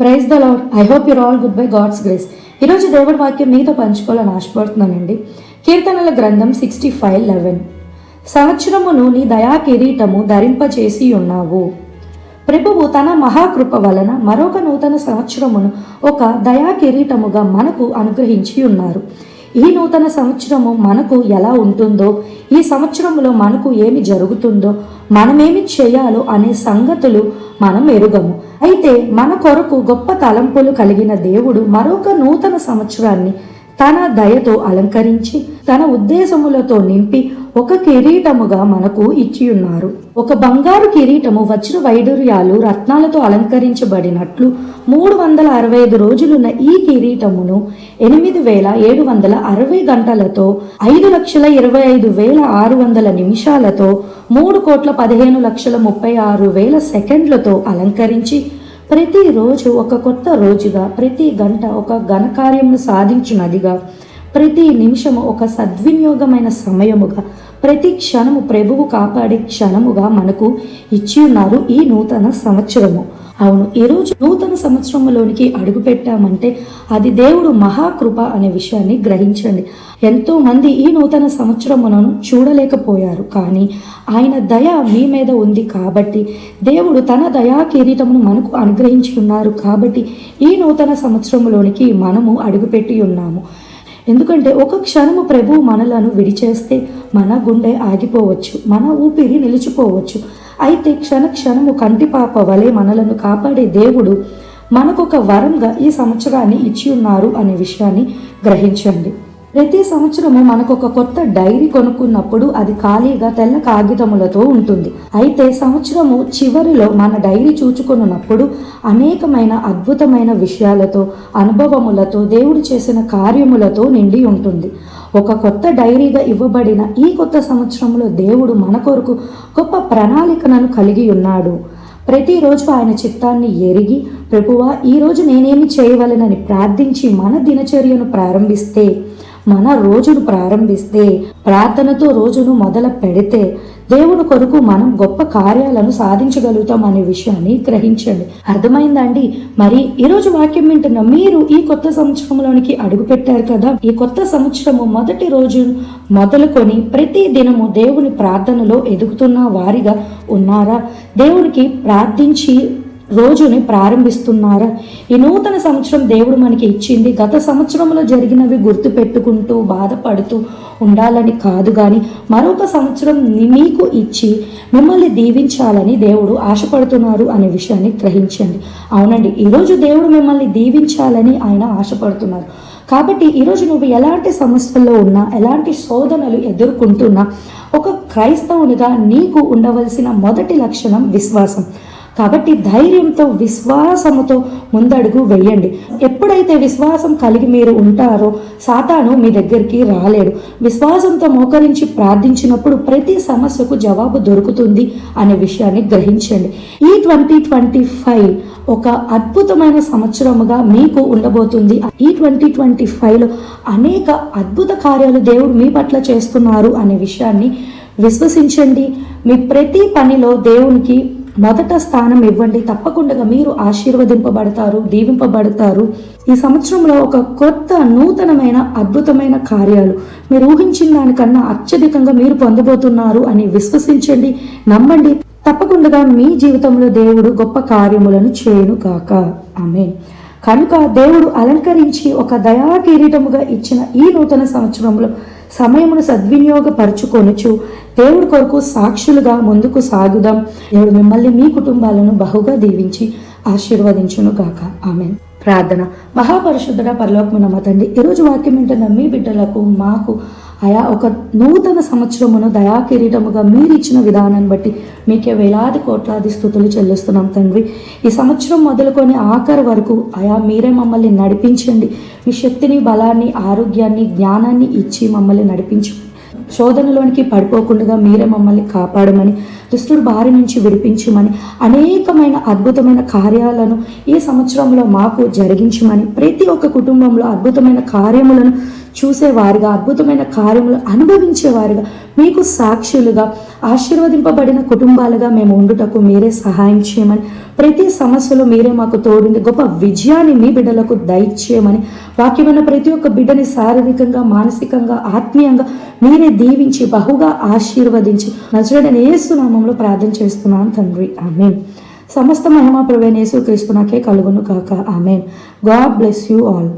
Praise the lord I hope your all good by god's grace ఈరోజు దేవుడి వాక్యం మీతో పంచుకోవాలని ఆశపడుతున్నానండి. కీర్తనల గ్రంథం సిక్స్టీ ఫైవ్ లెవెన్ సంవత్సరమును నీ దయా కిరీటము ధరింపచేసి ఉన్నావు. ప్రభువు తన మహాకృప వలన మరొక నూతన సంవత్సరమును ఒక దయా కిరీటముగా మనకు అనుగ్రహించి ఉన్నారు. ఈ నూతన సంవత్సరము మనకు ఎలా ఉంటుందో ఈ సంవత్సరంలో మనకు ఏమి జరుగుతుందో మనమేమి చేయాలో అనే సంగతులు మనం ఎరుగము. అయితే మన కొరకు గొప్ప తలంపులు కలిగిన దేవుడు మరొక నూతన సంవత్సరాన్ని తన దయతో అలంకరించి తన ఉద్దేశములతో నింపి ఒక కిరీటముగా మనకు ఇచ్చియున్నారు. ఒక బంగారు కిరీటము వజ్ర వైడూర్యాలు రత్నాలతో అలంకరించబడినట్లు మూడు వందల అరవై ఐదు రోజులున్న ఈ కిరీటమును ఎనిమిది వేల ఏడు వందల అరవై గంటలతో ఐదు లక్షల ఇరవై ఐదు వేల ఆరు వందల నిమిషాలతో మూడు కోట్ల పదిహేను లక్షల ముప్పై ఆరు వేల సెకండ్లతో అలంకరించి ప్రతిరోజు ఒక కొత్త రోజుగా ప్రతి గంట ఒక ఘనకార్యమును సాధించినదిగా ప్రతి నిమిషము ఒక సద్వినియోగమైన సమయముగా ప్రతి క్షణము ప్రభువు కాపాడే క్షణముగా మనకు ఇచ్చి ఉన్నారు ఈ నూతన సంవత్సరము. అవును ఈరోజు నూతన సంవత్సరంలోనికి అడుగు పెట్టామంటే అది దేవుడు మహాకృప అనే విషయాన్ని గ్రహించండి. ఎంతో మంది ఈ నూతన సంవత్సరములను చూడలేకపోయారు కానీ ఆయన దయ మీ మీద ఉంది కాబట్టి దేవుడు తన దయా కిరీటమును మనకు అనుగ్రహించి ఉన్నారు కాబట్టి ఈ నూతన సంవత్సరంలోనికి మనము అడుగుపెట్టి ఉన్నాము. ఎందుకంటే ఒక క్షణము ప్రభు మనలను విడిచేస్తే మన గుండె ఆగిపోవచ్చు మన ఊపిరి నిలిచిపోవచ్చు. అయితే క్షణ క్షణము కంటిపాప వలె మనలను కాపాడే దేవుడు మనకొక వరంగా ఈ సంవత్సరాన్ని ఇచ్చి ఉన్నారు అనే విషయాన్ని గ్రహించండి. ప్రతి సంవత్సరము మనకు ఒక కొత్త డైరీ కొనుక్కున్నప్పుడు అది ఖాళీగా తెల్ల కాగితములతో ఉంటుంది. అయితే సంవత్సరము చివరిలో మన డైరీ చూచుకున్నప్పుడు అనేకమైన అద్భుతమైన విషయాలతో అనుభవములతో దేవుడు చేసిన కార్యములతో నిండి ఉంటుంది. ఒక కొత్త డైరీగా ఇవ్వబడిన ఈ కొత్త సంవత్సరంలో దేవుడు మన కొరకు గొప్ప ప్రణాళికలను కలిగి ఉన్నాడు. ప్రతిరోజు ఆయన చిత్తాన్ని ఎరిగి ప్రభువా ఈరోజు నేనేమి చేయవలనని ప్రార్థించి మన దినచర్యను ప్రారంభిస్తే మన రోజును ప్రారంభిస్తే ప్రార్థనతో రోజును మొదలు పెడితే దేవుని కొరకు మనం గొప్ప కార్యాలను సాధించగలుగుతాం అనే విషయాన్ని గ్రహించండి. అర్థమైందండి? మరి ఈరోజు వాక్యం వింటున్న మీరు ఈ కొత్త సంవత్సరంలోనికి అడుగు పెట్టారు కదా? ఈ కొత్త సంవత్సరము మొదటి రోజు మొదలుకొని ప్రతి దినము దేవుని ప్రార్థనలో ఎదుగుతున్న వారిగా ఉన్నారా? దేవునికి ప్రార్థించి రోజుని ప్రారంభిస్తున్నారా? ఈ నూతన సంవత్సరం దేవుడు మనకి ఇచ్చింది. గత సంవత్సరంలో జరిగినవి గుర్తు పెట్టుకుంటూ బాధపడుతూ ఉండాలని కాదు కానీ మరొక సంవత్సరం మీకు ఇచ్చి మిమ్మల్ని దీవించాలని దేవుడు ఆశపడుతున్నారు అనే విషయాన్ని గ్రహించండి. అవునండి ఈరోజు దేవుడు మిమ్మల్ని దీవించాలని ఆయన ఆశపడుతున్నారు. కాబట్టి ఈరోజు నువ్వు ఎలాంటి సమస్యల్లో ఉన్నా ఎలాంటి శోధనలు ఎదుర్కొంటున్నా ఒక క్రైస్తవునిగా నీకు ఉండవలసిన మొదటి లక్షణం విశ్వాసం. కాబట్టి ధైర్యంతో విశ్వాసముతో ముందడుగు వేయండి. ఎప్పుడైతే విశ్వాసం కలిగి మీరు ఉంటారో సాతాను మీ దగ్గరికి రాలేడు. విశ్వాసంతో మోకరించి ప్రార్థించినప్పుడు ప్రతి సమస్యకు జవాబు దొరుకుతుంది అనే విషయాన్ని గ్రహించండి. ఈ ట్వంటీ ట్వంటీ ఫైవ్ ఒక అద్భుతమైన సంవత్సరముగా మీకు ఉండబోతుంది. ఈ ట్వంటీ ట్వంటీ ఫైవ్లో అనేక అద్భుత కార్యాలు దేవుడు మీ పట్ల చేస్తున్నారు అనే విషయాన్ని విశ్వసించండి. మీ ప్రతి పనిలో దేవునికి మొదట స్థానం ఇవ్వండి. తప్పకుండా మీరు ఆశీర్వదింపబడతారు దీవింపబడతారు. ఈ సంవత్సరంలో ఒక కొత్త నూతనమైన అద్భుతమైన కార్యాలు. మీరు ఊహించిన దానికన్నా అత్యధికంగా మీరు పొందబోతున్నారు అని విశ్వసించండి నమ్మండి. తప్పకుండా మీ జీవితంలో దేవుడు గొప్ప కార్యములను చేయను కాక ఆమె కనుక దేవుడు అలంకరించి ఒక దయా కిరీటముగా ఇచ్చిన ఈ నూతన సంవత్సరంలో సమయమును సద్వినియోగపరుచుకొనుచు దేవుడి కొరకు సాక్షులుగా ముందుకు సాగుదాం. దేవుడు మిమ్మల్ని మీ కుటుంబాలను బహుగా దీవించి ఆశీర్వదించును గాక ఆమెన్. ప్రార్థన. మహాపరిశుద్ధుడ పరలోకమున తండ్రి ఈరోజు వాక్యం వింటున్న మీ బిడ్డలకు మాకు ఆయా ఒక నూతన సంవత్సరమును దయా కిరీటముగా మీరు ఇచ్చిన విధానాన్ని బట్టి మీకే వేలాది కోట్లాది స్థుతులు చెల్లిస్తున్నాం తండ్రి. ఈ సంవత్సరం మొదలుకొని ఆఖరి వరకు ఆయా మీరే మమ్మల్ని నడిపించండి. మీ శక్తిని బలాన్ని ఆరోగ్యాన్ని జ్ఞానాన్ని ఇచ్చి మమ్మల్ని నడిపించు. శోధనలోనికి పడిపోకుండా మీరే మమ్మల్ని కాపాడమని దుష్టుడు బారి నుంచి విడిపించమని అనేకమైన అద్భుతమైన కార్యాలను ఈ సంవత్సరంలో మాకు జరిగించమని ప్రతి ఒక్క కుటుంబంలో అద్భుతమైన కార్యములను చూసేవారుగా అద్భుతమైన కార్యములు అనుభవించేవారుగా మీకు సాక్షులుగా ఆశీర్వదింపబడిన కుటుంబాలుగా మేము ఉండుటకు మీరే సహాయం చేయమని ప్రతి సమస్యలో మీరే మాకు తోడుండి గొప్ప విజయాన్ని మీ బిడ్డలకు దయచేయమని వాక్యమైన ప్రతి ఒక్క బిడ్డని శారీరకంగా మానసికంగా ఆత్మీయంగా మీరే దీవించి బహుగా ఆశీర్వదించి నచ్చడని ఏసునామంలో ప్రార్థన చేస్తున్నాను తండ్రి. ఆమెన్. సమస్త మహిమ ప్రవేణ యేసుక్రీస్తు నాకే కలుగును కాక amen. God bless you all.